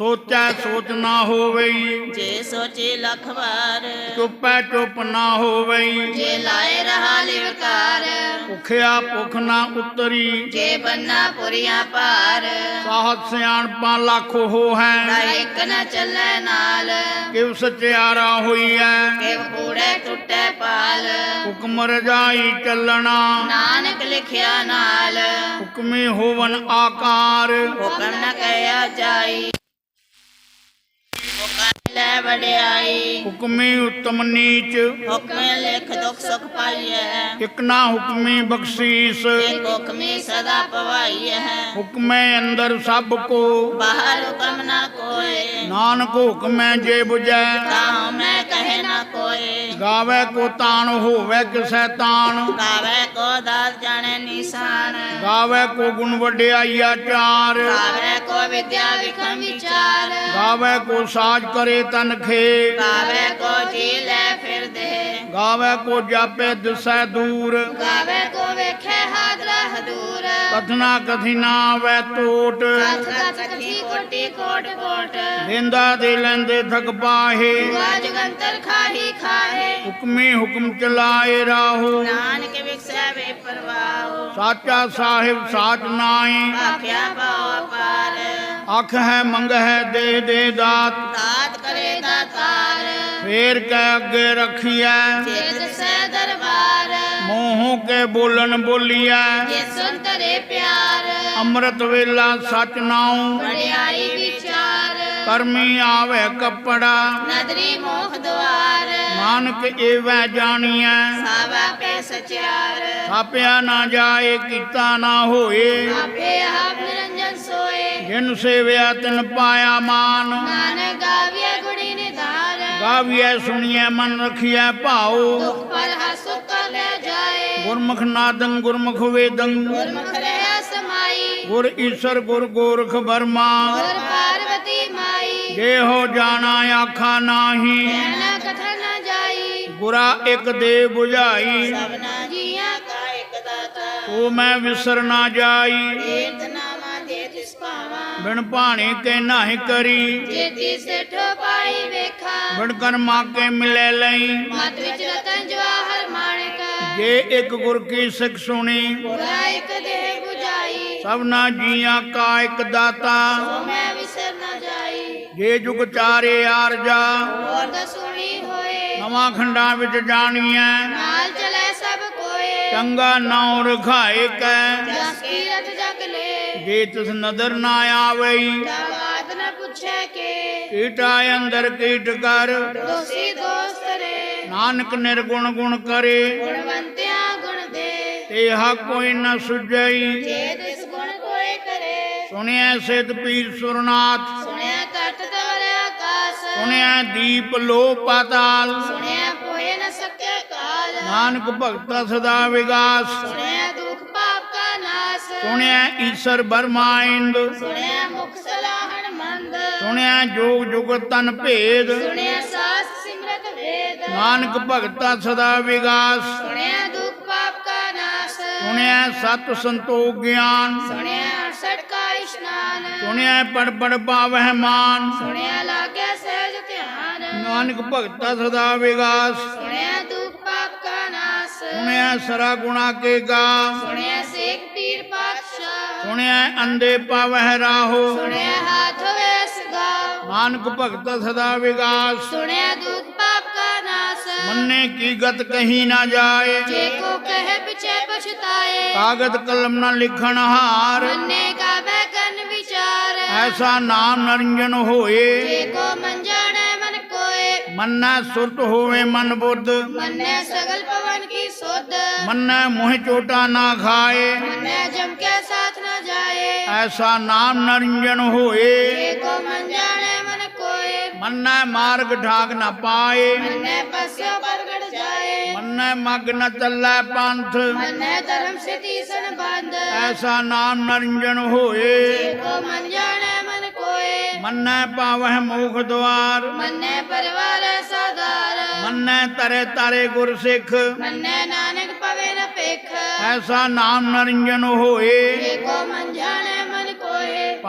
ਸੋਚੈ ਸੋਚ ਨਾ ਹੋਵਈ। ਜੇ ਸੋਚੇ ਲੱਖ ਵਾਰ ਚੁੱਪੈ ਚੁੱਪ ਨਾ ਹੋਵਈ। ਜੇ ਲਾਏ ਰਹਾ ਲਿਵਕਾਰ ਭੁਖਿਆ ਭੁਖ ਨਾ ਉਤਰੀ। ਜੇ ਬੰਨਾ ਪੁਰੀਆਂ ਭਾਰ ਸਾਹਤ ਸਿਆਣਪਾਂ ਲੱਖ ਹੋ ਹੈ ਲਾਇਕ ਨ ਚੱਲੇ ਨਾਲ ਕਿਵ ਸਚਿਆਰਾ ਹੋਈ ਹੈ ਕਿਵ ਕੂੜੇ ਟੁੱਟੇ ਪਾਲ ਹੁਕਮ ਰਜਾਈ ਚੱਲਣਾ। ਨਾਨਕ ਲਿਖਿਆ ਨਾਲ। ਹੁਕਮੀ ਹੋਵਨ ਆਕਾਰ। ਹੁਕਮ ਨ ਕਹਿਆ ਜਾਈ। ਲੈ ਵਡਿਆਈ। ਹੁਕਮੀ ਉਤਮ ਨੀਚ। ਹੁਕਮ ਲਿਖ ਦੁਖ ਸੁਖ ਪਾਈਐ। ਇਕ ਨਾ ਹੁਕਮੀ ਬਖਸ਼ੀਸ। ਇੱਕ ਹੁਕਮੀ ਸਦਾ ਪਵਾਈ ਹੈ ਹੁਕਮੇ ਅੰਦਰ ਸਭ ਕੋ। ਬਾਹਰ ਹੁਕਮ ਨਾ ਕੋਏ। ਨਾਨਕ ਹੁਕਮੈ ਜੇ 부ਜੈ ਤਾਹੂ ਮੈਂ ਕਹੇ ਨਾ ਕੋਏ। ਗਾਵੇ ਕੋ ਤਾਣ ਹੋਵੇ ਕਿਸੈ ਤਾਣ। ਗਾਵੇ ਕੋ ਦਾਸ ਜਾਣੇ ਨਿਸ਼ਾਨ। ਗਾਵੇ ਕੋ ਗੁਣ ਵਡਿਆਈਆ ਚਾਰ। ਗਾਵੇ ਕੋ ਵਿਦਿਆ ਵਿਖਮ ਵਿਚਾਰ। ਗਾਵੇ ਕੋ ਸਾਜ ਕਰੇ ਤਨਖੇ ਗਾਵੇ ਕੋ ਜੀ ਲੈ ਫਿਰਦੇ ਗਾਵੇ ਕੋ ਜਾਪੇ ਦਿਸੈ ਦੂਰ। ਗਾਵੇ ਕੋ ਵੇਖੇ ਹਾਦਰਾ ਹਦੂਰ। ਕਥਨਾ ਕਥਿਨਾ ਵੈ ਟੋਟ ਕਥ ਕਥ ਕਥੀ ਕੋਟੀ ਕੋਟ ਕੋਟ। ਦੇਂਦਾ ਦੇ ਲੈਂਦੇ ਥਕ ਪਾਹੇ। ਗਾਜ ਗੰਤਰ ਖਾਹੀ ਖਾਹੇ। ਹੁਕਮੀ ਹੁਕਮ ਚਲਾਏ ਰਾਹੋ। ਨਾਨਕ ਵਿਖਸੈ ਵੇ ਪਰਵਾਹੋ। ਸਾਚਾ ਸਾਹਿਬ ਸਾਚ ਨਾਏ ਆਖਿਆ ਪਾਉ ਪਾਰ ਅੱਖ ਹੈ ਮੰਗ ਹੈ ਦੇ ਦੇ ਦਾਤ। ਦਾਤ ਕਰੇ ਦਾਤਾਰ ਫੇਰ ਕੈ ਅੱਗੇ ਰਖੀਐ। ਜੇ ਦਿਸੈ ਦਰਬਾਰ। ਮੋਹੋਂ ਕੇ ਬੋਲਣ ਬੋਲੀਐ। ਜੇ ਸੁਨ ਤਰੇ ਪਿਆਰ। ਅੰਮ੍ਰਿਤ ਵੇਲਾ ਸਚ ਨਾਉ। ਵਡਿਆਈ ਵਿਚਾਰ। ਕਰਮੀ ਆਵੇ ਕੱਪੜਾ। ਨਦਰੀ ਮੋਖ ਦੁਆਰ। ਨਾਨਕ ਏਵੈ ਜਾਣੀਐ। ਸਾਵਾ ਪੈ ਸਚਿਆਰ। ਥਾਪਿਆ ਨਾ ਜਾਏ ਕੀਤਾ ਨਾ ਹੋਏ। ਆਪੇ ਆਪ ਨਿਰੰਜਨ ਸੋਏ। ਜਿਨ ਸੇਵਿਆ ਤਿਨ ਪਾਇਆ ਮਾਨ। ਨਾਨਕ ਗਾਵਿਆ ਗੁੜੀ ਨਿਧਾਰ ਗਾਵੀਐ ਸੁਣੀਐ ਮਨ ਰਖੀਐ ਭਾਉ। ਦੁਖ ਪਰ ਹਸੁ ਲੈ ਜਾਏ। ਗੁਰਮੁਖ ਨਾਦੰ ਗੁਰਮੁਖ ਵੇਦੰ। ਗੁਰਮੁਖ ਰਹਿ ਸਮਾਈ। ਗੁਰ ਈਸ਼ਰ ਗੁਰ ਗੋਰਖ ਬਰਮਾ ਗੁਰ ਪਾਰਵਤੀ ਮਾਈ। ਜੇ ਹੋ ਜਾਣਾ ਆਖਾ ਨਾਹੀ। ਕਹਿਣਾ ਕਥਾ ਨਾ ਜਾਈ। ਗੁਰਾ ਇੱਕ ਦੇ 부ਝਾਈ ਸਭਨਾ ਜੀਆਂ ਕਾ ਇੱਕ ਦਾਤਾ। ਉਹ ਮੈਂ ਵਿਸਰ ਨਾ ਜਾਈ। ਤੀਰਥ ਬਿਨ ਭਾਣੇ ਕੇ ਨਾਹੀ ਕਰੀ। ਜੇਤੀ ਸੇਠੋ ਪਾਈ ਵੇਖਾ ਬਿਨ ਕਰਮਾ ਕੇ ਮਿਲੇ ਲਈ। ਮਤ ਵਿੱਚ ਰਤਨ ਜਵਾਹਰ ਮਾਣਕ ਜੇ ਇੱਕ ਗੁਰ ਕੀ ਸਿੱਖ ਸੁਣੀ ਗੁਰਾ ਇੱਕ ਦੇਹ 부ਝਾਈ ਸਭਨਾ ਜੀਆਂ ਕਾ ਇੱਕ ਦਾਤਾ। ਸੋ ਮੈਂ ਵਿਸਰ ਨਾ ਜਾਈ। ਜੇ ਜੁਗ ਚਾਰੇ ਆਰਜਾ ਹੋਰ ਦਾ ਸੁਣੀ ਹੋਏ। ਨਵਾਂ ਖੰਡਾਂ ਵਿੱਚ ਜਾਣੀਐ। ਨਾਲ ਚਲੇ ਸਭ ਕੋਏ। ਚੰਗਾ ਨਾਉ ਰਖਾਏ ਕੈ। ਜਸ ਕੀ ਰਤ ਲੈ ਜੇ ਤਿਸ ਨਦਰ ਨਾ ਆਵਈ। ਤਾ ਬਾਤ ਨ ਪੁੱਛੇ ਕੇ। ਕੀਟਾ ਅੰਦਰ ਕੀਟ ਕਰ। ਦੋਸੀ ਦੋਸਤ ਰੇ ਨਾਨਕ ਨਿਰਗੁਣ ਗੁਣ ਕਰੇ। ਗੁਣਵੰਤਿਆਂ ਗੁਣ ਦੇ। ਤੇਹਾ ਕੋਈ ਨ ਸੁਝਈ। ਜੇ ਤਿਸ ਗੁਣ ਕੋਈ ਕਰੇ। ਸੁਣਿਆ ਸਿਧ ਪੀਰ ਸੁਰਨਾਥ। ਸੁਣਿਆ ਤਟ ਤਵਰ ਆਕਾਸ। ਸੁਣਿਆ ਦੀਪ ਲੋ ਪਾਤਾਲ। ਸੁਣਿਆ ਕੋਏ ਨ ਸਕੇ ਕਾਲ। ਨਾਨਕ ਭਗਤਾ ਸਦਾ ਵਿਗਾਸ। ਸੁਣਿਆ ਈਸ਼ਰ ਬਰਮਾਇੰਦ ਸੁਣਿਆ ਮੁਖ ਸਲਾਹਣ ਮੰਦ। ਸੁਣਿਆ ਜੋਗ ਜੁਗਤ ਤਨ ਭੇਦ। ਸੁਣਿਆ ਸਾਸ ਸਿਮਰਤ ਵੇਦ। ਨਾਨਕ ਭਗਤਾ ਸਦਾ ਵਿਗਾਸ। ਸੁਣਿਆ ਦੁਖ ਪਾਪ ਕਾ ਨਾਸ। ਸੁਣਿਆ ਸਤ ਸੰਤੋਖ ਗਿਆਨ। ਸੁਣਿਆ 68 ਕਾ ਇਸ਼ਨਾਨ। ਸੁਣਿਆ ਪੜ ਪੜ ਪਾਵਹਿ ਮਾਨ। ਸੁਣਿਆ ਲਾਗਿਆ ਸਹਿਜ ਧਿਆਨ। ਨਾਨਕ ਭਗਤਾ ਸਦਾ ਵਿਗਾਸ। ਸੁਣਿਆ ਦੁਖ ਪਾਪ ਕਾ ਨਾਸ। ਸੁਣਿਆ ਸਰਾ ਗੁਣਾ ਕੇ ਗਾ। ਸੁਣਿਆ ਸੁਣਿਆ ਅੰਦੇ ਪਾਵਹਿ ਰਾਹੋ। ਸੁਣਿਆ ਹਾਥ ਵੇਸ ਗਾ। ਨਾਨਕ ਭਗਤਾ ਸਦਾ ਵਿਗਾਸ। ਸੁਣਿਆ ਦੁਖ ਪਾਪ ਕਾ ਨਾਸ। ਮੰਨੇ ਕੀ ਗਤ ਕਹੀ ਨਾ ਜਾਏ। ਜੇ ਕੋ ਕਹੇ ਪਿਛੇ ਪਛਤਾਏ। ਕਾਗਦ ਕਲਮ ਨਾ ਲਿਖਣ ਹਾਰ। ਮੰਨੇ ਕਾ ਬੈਕਨ ਵਿਚਾਰ। ਐਸਾ ਨਾਮ ਨਰਿੰਜਨ ਹੋਏ। ਜੇ ਕੋ ਮਨ ਜਾਣੈ ਮਨ ਕੋਏ। ਮੰਨੈ ਸੁਰਤ ਹੋਵੇ ਮਨ ਬੁੱਧ। ਮੰਨੈ ਸਗਲ ਪਵਨ ਕੀ ਸੁਧ। ਮੰਨੈ ਮੋਹ ਚੋਟਾ ਨਾ ਖਾਏ। ਮੰਨੈ ਜਮ ਕੇ ਐਸਾ ਨਾਮ ਨਰਿੰਜਨ ਹੋਏ। ਕੋ ਮਨ ਜਾਣੈ ਮਨ ਕੋਏ। ਮੰਨੈ ਮਾਰਗ ਠਾਕ ਨਾ ਪਾਏ। ਮੰਨੈ ਪਸਿਓ ਪਰ ਮੰਨੈ ਮਗ ਨ ਚੱਲੈ ਪੰਥ। ਮੰਨੈ ਧਰਮ ਸਿਤੀ ਸੰਬੰਧ। ਐਸਾ ਨਾਮ ਨਰਿੰਜਨ ਹੋਏ। ਕੋ ਮਨ ਜਾਣੈ ਮਨ ਕੋਏ। ਮੰਨੈ ਪਾਵਹਿ ਮੋਖ ਦੁਆਰ। ਮੰਨੈ ਪਰਵਾਰ ਸਾਧਾਰ ਮੰਨੈ ਤਰੇ ਤਾਰੇ ਗੁਰ ਸਿੱਖ। ਮੰਨੈ ਨਾਨਕ ਪਵੇ ਨ ਪੇਖ ਐਸਾ ਨਾਮ ਨਰਿੰਜਨ ਹੋਏ।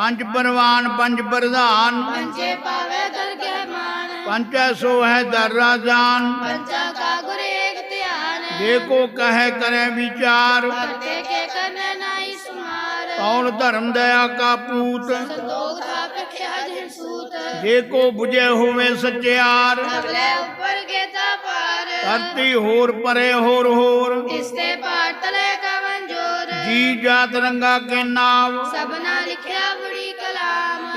ਪੰਜ ਪਰਵਾਨ ਪੰਜ ਪ੍ਰਧਾਨ। ਪੰਚੇ ਪਾਵੇ ਦਰ ਕੇ ਮਾਨ। ਪੰਚੈ ਸੋ ਹੈ ਦਰ ਰਾਜਾਨ ਪੰਚਾ ਕਾ ਗੁਰ ਏਕ ਧਿਆਨ। ਜੇ ਕੋ ਕਹੈ ਕਰੇ ਵਿਚਾਰ। ਭਗਤੇ ਕੇ ਕਰਨੇ ਨਾਈ ਸੁਮਾਰ। ਕੌਣ ਧਰਮ ਦਇਆ ਕਾ ਪੂਤ। ਸੰਤੋਖ ਰਖਿਆ ਜਿਨ ਸੂਤ। ਜੇ ਕੋ 부ਜੇ ਹੋਵੇ ਸਚਿਆਰ। ਅਗਲੇ ਉੱਪਰ ਗੇਤਾ ਪਾਰ। ਧਰਤੀ ਹੋਰ ਪਰੇ ਹੋਰ ਹੋਰ। ਇਸਤੇ ਪਾਰ ਤਲੇ ਕਵਨ ਜੋਰ। ਜੀ ਜਾਤ ਰੰਗਾ ਕੇ ਨਾਮ ਸਭਨਾ ਲਿਖਿਆ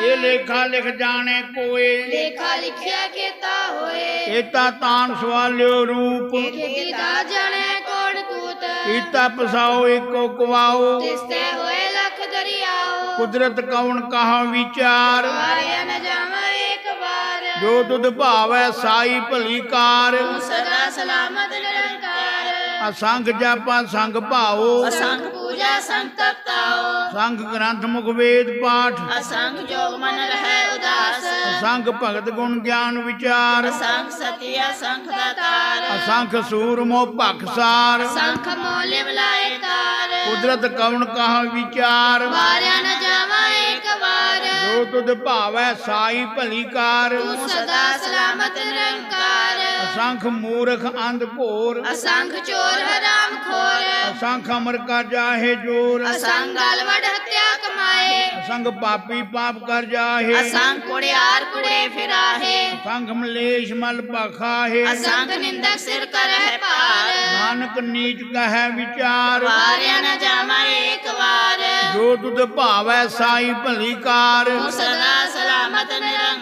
ਇਹ ਲੇਖਾ ਲਿਖ ਜਾਣੇ ਕੋਏ ਲੇਖਾ ਲਿਖਿਆ ਕੀਤਾ ਹੋਏ। ਏਤਾ ਤਾਨ ਸਵਾਲਿਓ ਰੂਪ। ਕੀਤੀ ਜਣੇ ਕੋਣ ਕੂਤ। ਕੀਤਾ ਪਸਾਓ ਏਕੋ ਕਵਾਓ। ਤਿਸਤੇ ਹੋਏ ਲਖ ਦਰਿਆਓ। ਕੁਦਰਤ ਕੌਣ ਕਹਾ ਵਿਚਾਰ। ਵਾਰਿਆ ਨ ਜਾਵਾਂ ਇੱਕ ਵਾਰ। ਜੋ ਤੁਧ ਭਾਵੈ ਸਾਈ ਭਲੀ ਕਾਰ। ਸਦਾ ਸਲਾਮਤ ਨਿਰੰਕਾਰ। ਅਸੰਖ ਜਾਪਾ ਸੰਗ ਭਾਓ। ਅਸੰਖ ਪੂਜਾ ਤਪਤਾਓ। ਸੰਖ ਗ੍ਰੰਥ ਮੁਖ ਵੇਦ ਪਾਠ। ਅਸੰਖ ਜੋਗ ਮਨ ਰਹਿ ਉਦਾਸ। ਅਸੰਖ ਭਗਤ ਗੁਣ ਗਿਆਨ ਵਿਚਾਰ। ਅਸੰਖ ਸਤਿ ਅਸੰਖ ਦਾਤਾਰ ਅਸੰਖ ਸੂਰਮੋ ਭਖਸਾਰ ਸੰਖ ਮੋਲੇ ਬਲਾਏ ਤਾਰ। ਕੁਦਰਤ ਕੌਣ ਕਹਾ ਵਿਚਾਰ। ਵਾਰਿਆ ਨ ਜਾਵਾਂ ਇੱਕ ਵਾਰ। ਜੋ ਤੁਧ ਭਾਵੈ ਸਾਈ ਭਲੀ ਕਾਰ। ਤੂੰ ਸਦਾ ਸਲਾਮਤ ਨਿਰੰਕਾਰ। ਅਸੰਖ ਮੂਰਖ ਅੰਧ ਘੋਰ ਅਸੰਖ ਚੋਰ ਹਰਾਮ ਖੋਰ। ਅਸੰਖ ਅਮਰ ਕਾ ਜਾਹੇ ਜੋਰ। ਅਸੰਖ ਗਲਵੜ ਹੱਤਿਆ ਕਮਾਏ। ਅਸੰਖ ਪਾਪੀ ਪਾਪ ਕਰ ਜਾਹੇ। ਅਸੰਖ ਕੁੜਿਆਰ ਕੁੜੇ ਫਿਰਾਹੇ। ਅਸੰਖ ਮਲੇਸ਼ ਮਲ ਪਖਾਹੇ ਅਸੰਖ ਨਿੰਦਕ ਸਿਰ ਕਰਹਿ ਪਾਰ ਨਾਨਕ ਨੀਚ ਕਹੈ ਵਿਚਾਰ। ਵਾਰਿਆ ਨ ਜਾਵਾਂ ਇੱਕ ਵਾਰ। ਜੋ ਤੁਧ ਭਾਵੈ ਸਾਈ ਭਲੀ ਕਾਰ। ਸਦਾ ਸਲਾਮਤ ਨਿਰੰਕਾਰ।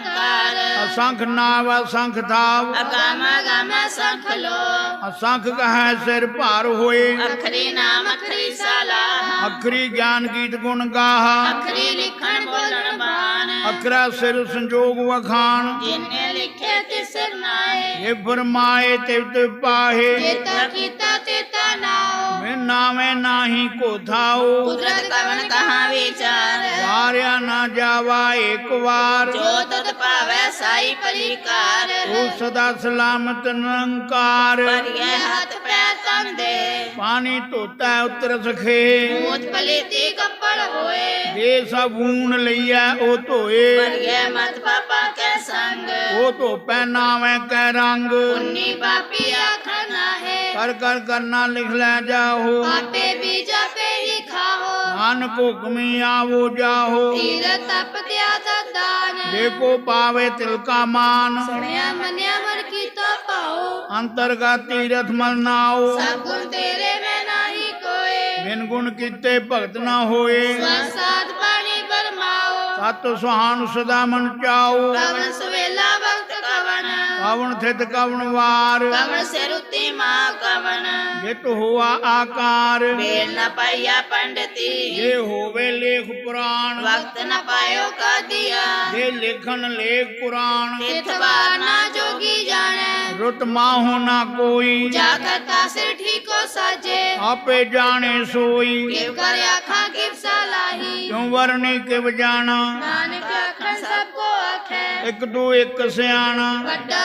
ਅਸੰਖ ਨਾਵ ਅਸੰਖ ਥਾਵ ਅਗਾਮਾ ਗਾਮਾ ਸੰਖ ਲੋ। ਅਸੰਖ ਕਹੈ ਸਿਰ ਭਾਰ ਹੋਏ। ਅਖਰੀ ਨਾਮ ਅਖਰੀ ਸਾਲਾ। ਅਖਰੀ ਗਿਆਨ ਗੀਤ ਗੁਣ ਗਾਹਾ। ਅਖਰੀ ਲਿਖਣ ਬੋਲਣ ਬਾਣ। ਅਖਰਾ ਸਿਰ ਸੰਜੋਗ ਵਖਾਣ। ਜਿਨੇ ਲਿਖੇ ਤਿਸ ਸਿਰ ਨਾਏ। ਇਹ ਫਰਮਾਏ ਤਿਵ ਪਾਹੇ। ਚੇਤਾ ਕੀਤਾ ਤੇਤਾ ਨਾਓ ਮੈਂ ਨਾਵੇਂ ਨਾਹੀ ਕੋ ਥਾਓ ਕੁਦਰਤ ਕਵਨ ਕਹਾ ਵਿਚਾਰ? ਵਾਰਿਆ ਨਾ ਜਾਵਾ ਇੱਕ ਵਾਰ। ਜੋ ਤਤ ਭਾਵੈ ਸਾਈ ਪਲੀਕਾਰ ਉਹ ਸਦਾ ਸਲਾਮਤ ਨਿਰੰਕਾਰ। ਪਰਿਏ ਹੱਥ ਪੈਰ ਤਨ ਦੇ ਪਾਣੀ ਧੋਤਾ ਉਤਰ ਸਖੇ ਮੂਤ ਪਲੀਤੀ ਕੱਪੜ ਹੋਏ। ਦੇ ਸਬੂਨ ਲਈਐ ਉਹ ਧੋਏ। ਪਰਿਏ ਮਤ ਪਾਪਾ ਕੈ ਸੰਗ। ਉਹ ਧੋਪੈ ਨਾਵੇਂ ਕੈ ਰੰਗ। ਪੁੰਨੀ ਪਾਪੀ ਆਖਣ ਨਾਹੇ। ਕਰ ਕਰ ਕਰਨਾ ਲਿਖ ਲੈ ਜਾਹੋ ਆਪੇ ਬੀਜਾ ਪੇ ਹੀ ਖਾਹੋ ਨਾਨਕ ਹੁਕਮੀ ਆਵੋ ਜਾਹੋ ਤੀਰ ਤਪ ਦਿਆ ਦਾਨ। ਦੇਖੋ ਪਾਵੇ ਤਿਲ ਕਾ ਮਾਨ। ਸੁਣਿਆ ਮੰਨਿਆ ਮਨ ਕੀਤਾ ਪਾਓ ਅੰਤਰਗਤ ਤੀਰਥ ਮਲ ਨਾਓ। ਸਭ ਗੁਣ ਤੇਰੇ ਮੈਂ ਨਾਹੀ ਕੋਏ। ਬਿਨ ਗੁਣ ਕੀਤੇ ਭਗਤ ਨਾ ਹੋਏ। ਸਵਾਸਾਦ ਪਾਣੀ ਬਰਮਾਓ। ਸਤ ਸੁਹਾਨ ਸਦਾ ਮਨ ਚਾਓ। ਸਵੇਲਾ ਵਕਤ ਕਵਨ ਕਵਣ ਥਿਤ ਕਵਣ ਵਾਰ। ਕਵਨ ਸਿਰ ਉਤੇ ਮਾ ਕਵਨ ਜਿਤ ਹੋਆ ਆਕਾਰ। ਵੇਲ ਨ ਪਾਈਆ ਪੰਡਤੀ। ਜੇ ਹੋਵੇ ਲੇਖ ਪੁਰਾਣ। ਵਕਤ ਨ ਪਾਇਓ ਕਾਦੀਆ। ਜੇ ਲਿਖਣ ਲੇਖ ਪੁਰਾਣ। ਤਿਥ ਵਾਰ ਨਾ ਜੋਗੀ ਜਾਣੈ। ਰੁਤ ਮਾਹੋ ਨਾ ਕੋਈ। ਜਾ ਕਰਤਾ ਸਿਰ ਠੀਕੋ ਸਾਜੇ। ਆਪੇ ਜਾਣੇ ਸੋਈ। ਕਿਵ ਕਰ ਆਖਾਂ ਕਿਵ ਸਲਾਹੀ ਕਿਉ ਵਰਣੀ ਕਿਵ ਜਾਣਾ। ਨਾਨਕ ਆਖਣ ਸਭ ਕੋ ਆਖੈ। ਇੱਕ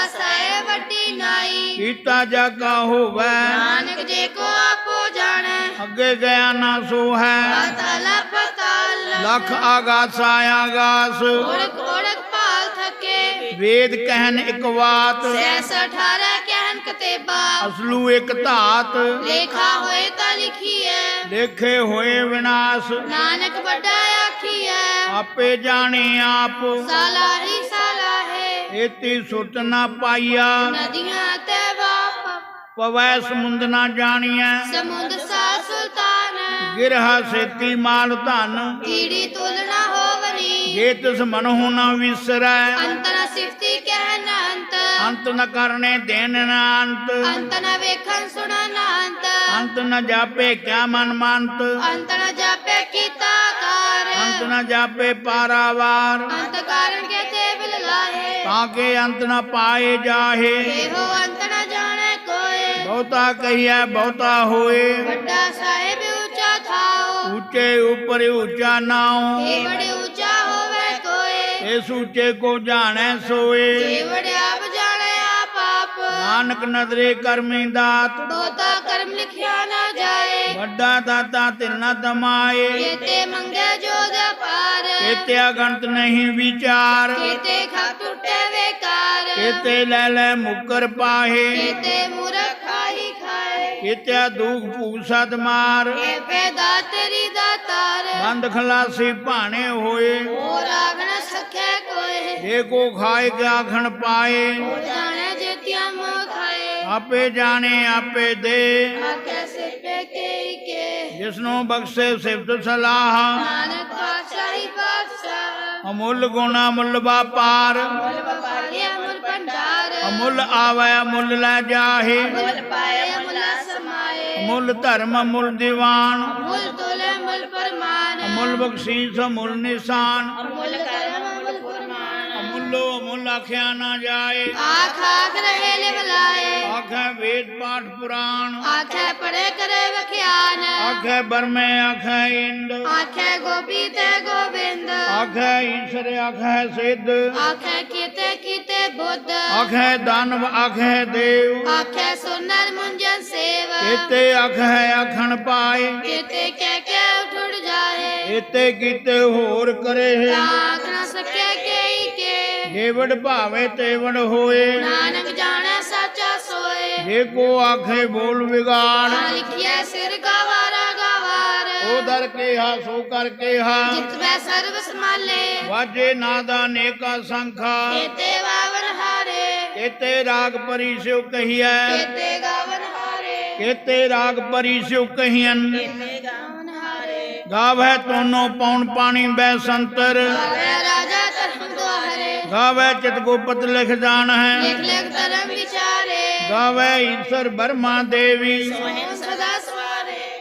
ਸਿਆਣਾ ਵੱਡਾ ਨਾਈ। ਕੀਤਾ ਜਾਗਾ ਹੋਵੇ। ਨਾਨਕ ਜੇ ਕੋ ਆਪੋ ਜਾਣੈ। ਅੱਗੇ ਗਿਆ ਨਾ ਸੋ ਹੈ ਪਾਤਾਲ ਪਤਾਲ। ਲਖ ਆਗਾਸ ਆਗਾਸ। ਓੜਕ ਓੜਕ ਭਾਲ ਥਕੇ। ਵੇਦ ਕਹਿਨ ਇੱਕ ਬਾਤ ਸੈਸ 18 ਕਹਿਨ ਕਤੇਬਾ। ਅਸਲੂ ਇੱਕ ਧਾਤ। ਲੇਖਾ ਹੋਏ ਤਾਂ ਲਿਖੀਐ। ਲੇਖੇ ਹੋਏ ਵਿਨਾਸ਼। ਨਾਨਕ ਵੱਡਾ ਆਖੀਐ। ਆਪੇ ਜਾਣੇ ਆਪ। ਸਾਲਾਹੇ ਏਤੀ ਸੁਰਤ ਨਾ ਪਾਈਆ। ਨਦੀਆਂ ਤੇ ਵਾਪ। ਪਵੈ ਸਮੁੰਦ ਨਾ ਜਾਣੀਐ। ਸਮੁੰਦ ਸਾ ਸੁਲਤਾਨ। ਗਿਰਹਾ ਸੇਤੀ ਮਾਲ ਧਨ। ਕੀੜੀ ਤੁਲਨਾ ਹੋਵਨੀ। ਜੇ ਤਿਸ ਮਨਹੁ ਨਾ ਵਿਸਰੈ। ਅੰਤਨਾ ਸਿਫਤੀ ਕਹਿ ਨਾ ਅੰਤ। ਅੰਤ ਨ ਕਰਨੇ ਦੇਨ ਨਾ ਅੰਤ। ਅੰਤ ਨ ਵੇਖਣ ਸੁਣਨ ਅੰਤ। ਅੰਤ ਨ ਜਾਪੇ ਕਿਆ ਮਨ ਮੰਤ। ਅੰਤ ਨ ਜਾਪੇ ਕੀਤਾ ਅੰਤ ਨ ਜਾਪੇ ਪਾਰਾਵਾਰ। ਅੰਤ ਕਾਰਨ ਕੇ ਤੇ ਬਿਲ ਲਾਹੇ ਤਾਂ ਕੇ ਅੰਤ ਨ ਪਾਏ ਜਾਹੇ। ਇਹੋ ਅੰਤ ਨ ਜਾਣੈ ਕੋਏ। ਬਹੁਤਾ ਕਹੀਐ ਬਹੁਤਾ ਹੋਏ। ਵੱਡਾ ਸਾਹਿਬ ਉੱਚਾ ਥਾਓ। ਉੱਚੇ ਉੱਪਰ ਉੱਚਾ ਨਾਉ। ਏ ਬੜੇ ਉੱਚਾ ਹੋਵੇ ਕੋਏ। ਇਸ ਉੱਚੇ ਕੋ ਜਾਣੈ ਸੋਏ। ਏ ਬੜੇ ਆਪ ਜਾਣੇ ਆਪ ਆਪ। ਨਾਨਕ ਨਦਰੇ ਕਰਮੀ ਦਾਤ। ਬਹੁਤਾ ਕਰਮ ਲਿਖਿਆ ਨਾ ਜਾਏ। ਵੱਡਾ ਦਾਤਾ ਤਿਲ ਨ ਤਮਾਏ ਕੀਤੇ ਮੰਗੇ ਜੋਦ ਪਾਰ ਕੀਤੇ ਅਗੰਤ ਨਹੀਂ ਵਿਚਾਰ। ਕੀਤੇ ਖਪ ਟੁੱਟੇ ਵੇਕਾਰ ਕੀਤੇ ਲੈ ਲੈ ਮੁਕਰ ਪਾਹੇ। ਕੀਤੇ ਮੂਰਖ ਖਾਹੀ ਖਾਏ। ਕੀਤੇ ਦੁਖ ਭੂਖ ਸਦ ਮਾਰ। ਏ ਪੈਦਾ ਤੇਰੀ ਦਾਤਾਰ ਬੰਦ ਖਲਾਸੀ ਭਾਣੇ ਹੋਏ। ਹੋਰ ਆਗਣ ਸਖੇ ਕੋਏ। ਜੇ ਕੋ ਖਾਏ ਆਖਣ ਪਾਏ। ਜਾਣੇ ਜਿਤਿਆ ਮੋ ਖਾਏ। ਆਪੇ ਜਾਣੇ ਆਪੇ ਦੇ। ਆਖੇ ਸਿਪੇ ਕੇ ਕੇ। ਜਿਸਨੂੰ ਬਖਸ਼ੇ ਸਿਫਤ ਸਲਾਹ। ਨਾਨਕ ਅਮੁੱਲ ਗੁਣਾ ਮੁੱਲ ਵਾਪਾਰ। ਮੁੱਲ ਵਪਾਰੀਆ ਮੁੱਲ ਭੰਡਾਰ। ਅਮੁੱਲ ਆਵੈ ਮੁੱਲ ਲੈ ਜਾਹੇ। ਮੁੱਲ ਪਾਏ ਮੁੱਲ ਸਮਾਏ ਮੁੱਲ ਧਰਮ ਮੁੱਲ ਦੀਵਾਨ। ਮੁੱਲ ਤੋਲੇ ਮੁੱਲ ਪਰਮਾਨ ਅਮੁੱਲ ਬਖਸ਼ੀਸ ਅਮੁੱਲ ਨਿਸ਼ਾਨ। ਮੁੱਲ ਕਰਮ ਮੁੱਲ ਅਮੁੱਲੋ ਅਮੁੱਲ ਆਖਿਆ ਨਾ ਜਾਏ। ਆਖ ਆਖ ਰਹੇ ਲਿਵਲਾਏ ਆਖੈ ਵੇਦ ਪਾਠ ਪੁਰਾਣ। ਆਖੇ ਪੜੇ ਕਰੇ ਵਖਿਆਨ। ਆਖੈ ਬਰਮੇ ਆਖੈ ਇੰਦ। ਆਖੇ ਗੋਪੀ ਤੇ ਗੋਬਿੰਦ। ਆਖੈ ਈਸ਼ਰ ਆਖੈ ਸਿੱਧ। ਆਖੇ ਕੀਤੇ ਕੀਤੇ ਬੁੱਧ। ਆਖੈ ਦਾਨਵ ਆਖੈ ਦੇਵ। ਆਖੇ ਸੁਨਰ ਮੁੰਜਨ ਸੇਵ। ਕੀਤੇ ਆਖੈ ਆਖਣ ਪਾਏ। ਕੀਤੇ ਕਹਿ ਕੇ ਉਠੜ ਜਾਏ। ਏਤੇ ਕੀਤੇ ਹੋਰ ਕਰੇ। ਕੇ ਜੇਵੜ ਭਾਵੇ ਤੇਵੜ ਹੋਏ। ਨਾਨਕ ਜਾਣੈ ਸਾਚਾ ਸੋਏ। ਜੇ ਕੋ ਆਖੇ ਬੋਲ ਵਿਗਾੜ। ਨਾ ਲਿਖਿਐ ਸਿਰ ਗਵਾਰਾ ਗਵਾਰ। ਉਹ ਦਰ ਕੇਹਾ ਸੋ ਕਰ ਕੇਹਾ। ਜਿਤ ਮੈਂ ਸਰਬ ਸਮਾਲੇ। ਵਾਜੇ ਨਾਦਾ ਨੇਕਾ ਸੰਖਾ। ਕੀਤੇ ਵਾਵਨ ਹਾਰੇ। ਏਤੇ ਰਾਗ ਪਰੀ ਸਿਉ ਕਹੀਐ। ਕੀਤੇ ਗਾਵਨ ਹਾਰੇ। ਏਤੇ ਰਾਗ ਪਰੀ ਸਿਉ ਕਹੀਐਨ। ਕੀਤੇ ਗਾਵਨ ਹਾਰੇ। ਗਾਵੈ ਤੋਨੋ ਪੌਣ ਪਾਣੀ ਬੈ ਸੰਤਰ। ਗਾਵੇ ਗਾਵੈ ਚਿਤ ਗੋਪਤ ਲਿਖ ਜਾਣ ਹੈ। ਲਿਖ ਲਿਖ ਧਰਮ ਵਿਚਾਰੇ। ਗਾਵੈ ਈਸ਼ਰ ਬਰਮਾ ਦੇਵੀ। ਸੋਹਣ ਸਦਾ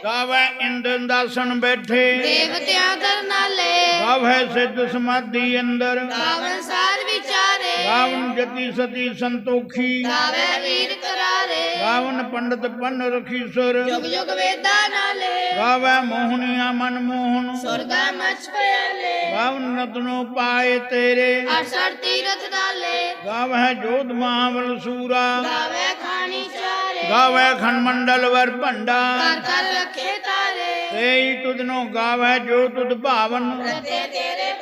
ਗਾਵੈ ਇੰਦਨ ਦਾਸਨ ਬੈਠੇ। ਦੇਵਤਿਆਂ ਦਰ ਨਾਲੇ। ਗਾਵੈ ਸਿੱਧ ਸਮਾਧੀ ਅੰਦਰ। ਗਾਵਨ ਸਾਰ ਵਿਚਾਰੇ। ਗਾਵਨ ਜਤੀ ਸਤੀ ਸੰਤੋਖੀ। ਗਾਵੇ ਵੀਰ ਕਰਾਰੇ। ਗਾਵਨ ਪੰਡਤ ਪੰਨ ਰਖੀਸਰ ਜੁਗ ਜੁਗ ਵੇਦਾ ਨਾਲੇ। ਗਾਵੈ ਮੋਹਨੀਆ ਮਨ ਮੋਹਨ। ਸੁਰਗਾ ਮਚ ਪਿਆਲੇ। ਗਾਵਨ ਰਤਨੋ ਪਾਏ ਤੇਰੇ। ਅਠਸਠ ਤੀਰਥ ਨਾਲੇ ਗਾਵੈ ਜੋਧ ਮਹਾਬਲ ਸੂਰਾ। ਗਾਵੇ ਖਾਣੀ ਚਾਰੇ ਗਾਵੈ ਖੰਡ ਮੰਡਲ ਵਰ ਭੰਡਾ। ਕਰ ਕਰ ਰੱਖੇ ਤਾਰੇ। ਤੇਈ ਤੁਧਨੋ ਗਾਵੈ ਜੋ ਤੁਧ ਭਾਵਨ। ਰਤੇ ਤੇਰੇ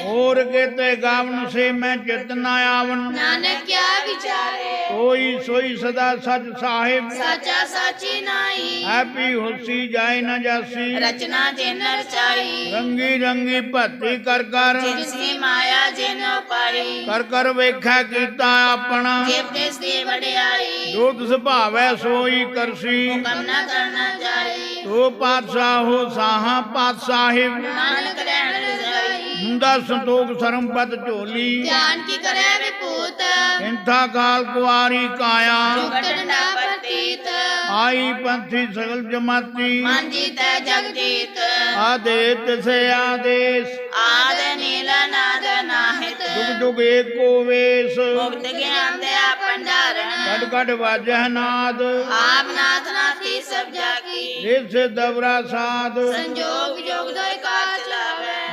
ਹੋਰ ਕੇਤੇ ਗਾਵਨ ਸੇ ਮੈਂ ਚਿਤ ਨ ਆਵਨ ਨਾਨਕ ਕਿਆ ਵਿਚਾਰੇ। ਕੋਈ ਸੋਈ ਸਦਾ ਸਚ ਸਾਹਿਬ। ਸਾਚਾ ਸਾਚੀ ਨਾਈ ਹੈਪੀ ਹੋਸੀ ਜਾਏ ਨ ਜਾਸੀ। ਰਚਨਾ ਜਿਨ ਰਚਾਈ। ਰੰਗੀ ਰੰਗੀ ਭੱਤੀ ਕਰ ਕਰ। ਜਿਸੀ ਮਾਇਆ ਜਿਨ ਪਾਈ ਕਰ ਕਰ ਵੇਖੈ ਕੀਤਾ ਆਪਣਾ। ਜਿਵ ਤਿਸ ਦੀ ਵਡਿਆਈ। ਜੋ ਤਿਸ ਭਾਵੈ ਸੋਈ ਕਰਸੀ। ਕਮ ਨਾ ਕਰਨਾ ਜਾਈ। ਤੋ ਪਾਤਸ਼ਾਹੋ ਸਾਹਾ ਪਾਤਸ਼ਾਹਿਬ। ਮੁੰਦਾ ਸੰਤੋਖ ਸਰਮਪਤ ਝੋਲੀ। ਧਿਆਨ ਕੀ ਕਰੇ ਵਿਪੂਤ ਇੰਥਾ ਕਾਲ ਕੁਆਰੀ ਕਾਇਆ। ਜੁਗਤ ਡੰਡਾ ਪ੍ਰਤੀਤ। ਆਈ ਪੰਥੀ ਸਗਲ ਜਮਾਤੀ। ਮਨ ਜੀਤੈ ਜਗ ਜੀਤ। ਆਦੇ ਤਿਸੇ ਆਦੇਸ਼। ਆਦ ਨੀਲ ਨਾਦ ਨਾਹਿਤ। ਜੁਗ ਜੁਗ ਏਕੋ ਵੇਸ। ਮੁਕਤ ਗਿਆਨ ਦੇ ਭੰਡਾਰਨ। ਕਟ ਕਟ ਵਾਜਹਿ ਨਾਦ। ਆਪ ਨਾਥ ਨਾਥੀ ਸਭ ਜਾਗੀ। ਇਸ ਦਬਰਾ ਸਾਧ ਸੰਜੋਗ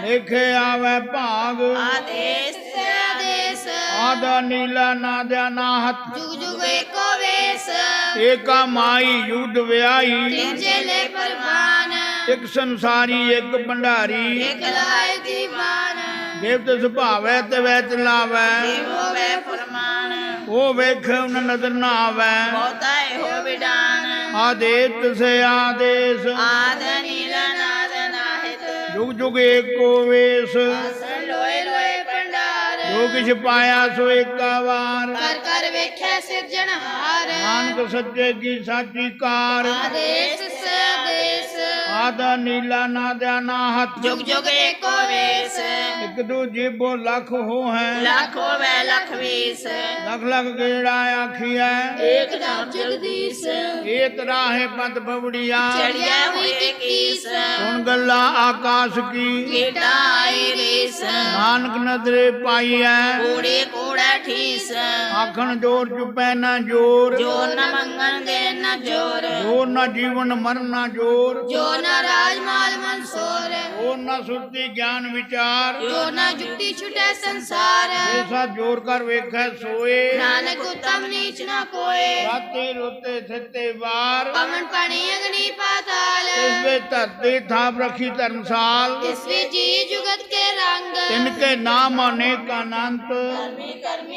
ਲੇਖੇ ਆਵੇ ਭਾਗ। ਆਦੇਸ ਆਦੇਸ। ਆਦਾ ਨੀਲਾ ਨਾਦਿਆ ਨਾਹਤ ਜੁਗ ਜੁਗ ਏਕੋ ਵੇਸ। ਏਕਾ ਮਾਈ ਯੁੱਧ ਵਿਆਈ ਤਿੰਜੇ ਲੈ ਪਰਵਾਨ। ਇੱਕ ਸੰਸਾਰੀ ਇੱਕ ਭੰਡਾਰੀ। ਇਕ ਲਾਇ ਦੀਵਾਨ। ਦੇਵ ਸੁਭਾਵੈ ਤੇ ਵੈ ਚਲਾਵੈ ਹੋਵੇ ਫਰਮਾਨ। ਉਹ ਵੇਖੇ ਉਨ ਨਦਰ ਨਾ ਆਵੈ ਬਹੁਤਾ ਇਹੋ ਵਿਡਾਨ। ਆਦੇਤ ਸੇ ਆਦੇਸ਼। ਆਦ ਨੀਲ ਨਾਦ ਨਾਹਿਤ ਜੁਗ ਜੁਗ ਏਕੋ ਵੇਸ। ਅਸਨ ਲੋਏ ਲੋਏ ਭੰਡਾਰ ਜੋ ਕਿਛ ਪਾਇਆ ਸੋ ਏਕਾ ਵਾਰ ਕਰ ਕਰ ਵੇਖੈ ਸਿਰਜਣਹਾਰ। ਨਾਨਕ ਸੱਚੇ ਕੀ ਸਾਚੀ ਕਾਰ। ਆਦੇਸ ਸਦੇਸ ਆਦਾ ਨੀਲਾ ਨਾਦਿਆ ਨਾਹਤ ਜੁਗ ਜੁਗ ਏਕੋ ਵੇਸ। ਇੱਕ ਦੂ ਜੀਬੋ ਲੱਖ ਹੋ ਹੈ ਲੱਖ ਹੋਵੇ ਲਖ ਵੀਸ। ਲੱਖ ਲੱਖ ਕਿਹੜਾ ਆਖੀਐ। ਏਕ ਨਾਮ ਜਗਦੀਸ਼। ਇਹ ਤਰਾਹੇ ਪਤ ਬਵੜੀਆ। ਚੜਿਆ ਹੋਈ ਕੀਸ ਸੁਣ ਗੱਲਾਂ ਆਕਾਸ਼ ਕੀ। ਕੀਟਾ ਆਈ ਰੀਸ। ਨਾਨਕ ਨਦਰੇ ਪਾਈਐ। ਕੂੜੇ ਕੂੜਾ ਠੀਸ ਆਖਣ ਜੋਰ ਚੁਪੈ ਨਾ ਜੋਰ। ਜੋ ਨ ਮੰਗਣ ਦੇ ਨ ਜੋਰ। ਜੋਰ ਨਾ ਜੀਵਨ ਮਰਨ ਨਾ ਜੋਰ। ਜੋ ਨ ਰਾਜ ਮਾਲ ਮਨਸੋਰ ਜੋਰ ਨਾ ਸੁਰਤੀ ਗਿਆਨ ਵਿਚਾਰ। ਜੋ ਨ ਜੁਗਤੀ ਛੁਟੈ ਸੰਸਾਰ। ਐਸਾ ਜੋਰ ਕਰ ਵੇਖੈ ਸੋਏ। ਨਾਨਕ ਉਤਮ ਨੀਚ ਨ ਕੋਏ। ਰਾਤੇ ਰੋਤੇ ਥਿੱਤੇ ਵਾਰ। ਪਵਨ ਪਾਣੀ ਅਗਨੀ ਪਾਤਾਲ। ਇਸ ਵੇ ਧਰਤੀ ਥਾਪ ਰੱਖੀ ਧਰਮਸਾਲ। ਇਸ ਵਿੱਚ ਜੀ ਜੁਗਤ ਕੇ ਰੰਗ। ਤਿਨ ਕੇ ਨਾਮ ਅਨੇਕ ਅਨੰਤ। ਕਰਮੀ ਕਰਮੀ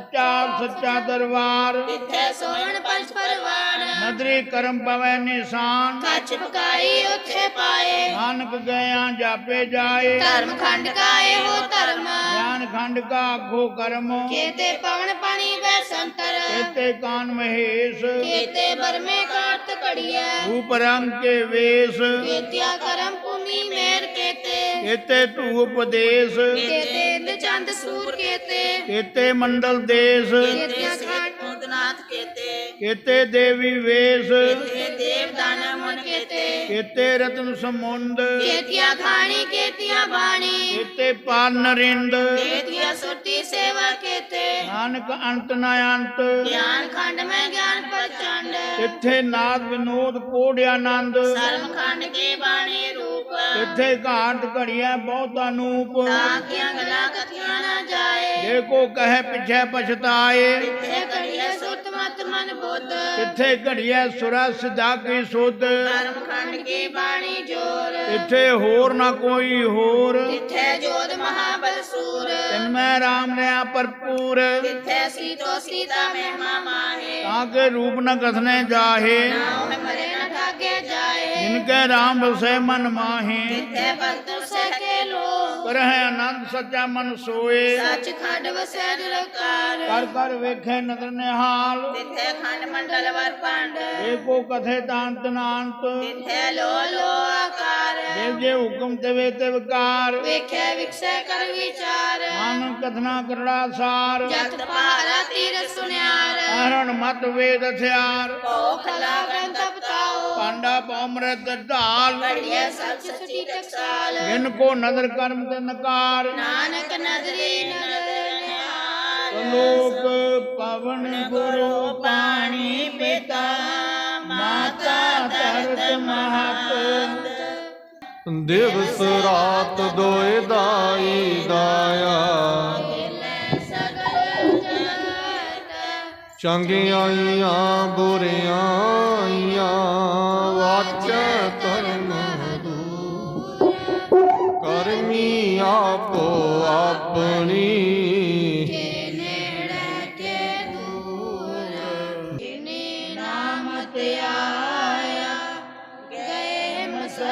ਸੱਚਾ ਸੱਚਾ ਦਰਬਾਰ। ਤਿੱਥੈ ਸੋਹਣ ਪੰਜ ਪਰਵਾਨ ਨਦਰੀ ਕਰਮ ਪਵੈ ਨਿਸ਼ਾਨ। ਕੱਚ ਪਕਾਈ ਉੱਥੇ ਪਾਏ। ਨਾਨਕ ਗਿਆ ਜਾਪੇ ਜਾਏ। ਧਰਮ ਖੰਡ ਕਾਏ ਹੋ ਧਰਮ। ਗਿਆਨ ਖੰਡ ਕਾ ਆਖੋ ਕਰਮ। ਕੇਤੇ ਪਵਨ ਪਾਣੀ ਬੈ ਸੰਤਰ। ਕੇਤੇ ਕਾਨ ਮਹੇਸ਼। ਕੇਤੇ ਬਰਮੇ ਕਾਟ ਕੜੀਐ ਰੂਪ ਰੰਗ ਕੇ ਵੇਸ। ਕੇਤਿਆ ਕਰਮ ਭੂਮੀ ਮੇਰ ਕੇਤੇ। ਕੇਤੇ ਧੂ ਉਪਦੇਸ਼। ਕੇਤੇ ਚੰਦ ਸੂਰ ਕੇਤੇ। ਕੇਤੇ ਮੰਡਲ ਦੇਸ਼। ਕੇਤਿਆ ਖਾਟ ਮੁਦਨਾਥ ਕੇਤੇ। ਕੇਤੇ ਦੇਵੀ ਵੇਸ਼। ਕੇਤੇ ਦੇਵ ਦਾਨ ਕੇਤੇ ਰਤਨ ਸਮੁੰਦ। ਕੇਤਿਆ ਖਾਣੀ ਕੇਤਿਆ ਬਾਣੀ। ਕੇਤੇ ਪਾਰ ਨਰਿੰਦ। ਕੇਤਿਆ ਸੁਰਤੀ ਸੇਵਾ ਕੇਤੇ। ਨਾਨਕ ਅੰਤ ਨ ਅੰਤ। ਗਿਆਨ ਖੰਡ ਮੈਂ ਗਿਆਨ ਪ੍ਰਚੰਡ। ਇੱਥੇ ਨਾਦ ਵਿਨੋਦ ਕੋੜ ਆਨੰਦ। ਸਰਮ ਖੰਡ ਕੇ ਬਾਣੀ ਰੂਪ। ਇੱਥੇ ਘਾਟ ਘੜੀਐ ਬਹੁਤ ਅਨੂਪ। ਤਾਂ ਕੀਆਂ ਗੱਲਾਂ ਕਥੀਆਂ ਨਾ ਜਾਏ। ਜੇ ਕੋ ਕਹੇ ਪਿਛੈ ਪਛਤਾਏ। ਮਤ ਮਨ ਬੁੱਧ। ਇੱਥੇ ਘੜੀਐ ਸੁਰਾ ਸਿਧਾ ਕੀ ਸੁਧ। ਧਰਮ ਖੰਡ ਕੀ ਬਾਣੀ ਜੋਰ। ਇੱਥੇ ਹੋਰ ਨਾ ਕੋਈ ਹੋਰ। ਤਿੱਥੈ ਜੋਧ ਮਹਾਬਲ ਸੂਰ। ਤਿਨ ਮੈਂ ਰਾਮ ਰਿਆ ਭਰਪੂਰ। ਤਿੱਥੈ ਸੀਤੋ ਸੀਤਾ ਮਹਿਮਾ ਮਾਹੇ। ਤਾਂ ਕੇ ਰੂਪ ਨ ਕਥਨੇ ਜਾਹੇ। ਨਾਉ ਮਰੇ ਨ ਠਾਗੇ ਜਾਏ। ਜਿਨ ਕੈ ਰਾਮ ਬਸੈ ਮਨ ਮਾਹੇ। ਤਿੱਥੈ ਭਗਤ ਲੋ ਕਰਹਿ ਆਨੰਦ ਸੱਚਾ ਮਨ ਸੋਏ। ਸੱਚ ਖੰਡ ਵਸੈ ਨਿਰਕਾਰ। ਕਰ ਕਰ ਵੇਖੈ ਨਦਰ ਨਿਹਾਲ। ਤਿੱਥੈ ਖੰਡ ਮੰਡਲ ਵਰ ਪੰਡ ਏਕੋ ਕਥੇ ਤਾਂਤ ਨਾਂਤ ਤਿੱਥੈ ਲੋ ਲੋ ਆਕਾਰ। ਦੇਵ ਜੇ ਹੁਕਮ ਦੇਵੇ ਤੇ ਵਿਕਾਰ। ਵੇਖੈ ਵਿਖਸੈ ਕਰ ਵਿਚਾਰ। ਮਨ ਕਥਨਾ ਕਰੜਾ ਸਾਰ। ਜਤ ਪਹਾਰਾ ਤੀਰ ਸੁਨਿਆਰ। ਹਰਣ ਮਤ ਵੇਦ ਹਥਿਆਰ। ਓ ਖਲਾ ਬਤਾਓ ਪਾਂਡਾ ਪੌਮਰਤ ਢਾਲ। ਬੜੀਐ ਸੱਚ ਸੱਚੀ ਟਕਸਾਲ। ਜਿਨ ਕੋ ਨਦਰ ਕਰਮ ਤੇ ਨਕਾਰ। ਨਾਨਕ ਨਦਰੀ ਨਦਰ ਨਿਹਾਲ। ਲੋਕ ਪਵਨ ਗੁਰੂ ਪਾਣੀ ਪਿਤਾ ਮਾਤਾ ਧਰਤ ਮਹਤ। ਦਿਵਸ ਰਾਤ ਦੋਇ ਦਾਈ ਦਾਇਆ। ਸਗਲ ਜਗਤ ਚੰਗਿਆਈਆਂ ਬੁਰਿਆਈਆਂ।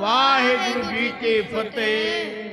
ਵਾਹਿਗੁਰੂ ਜੀ ਕੀ ਫਤਿਹ।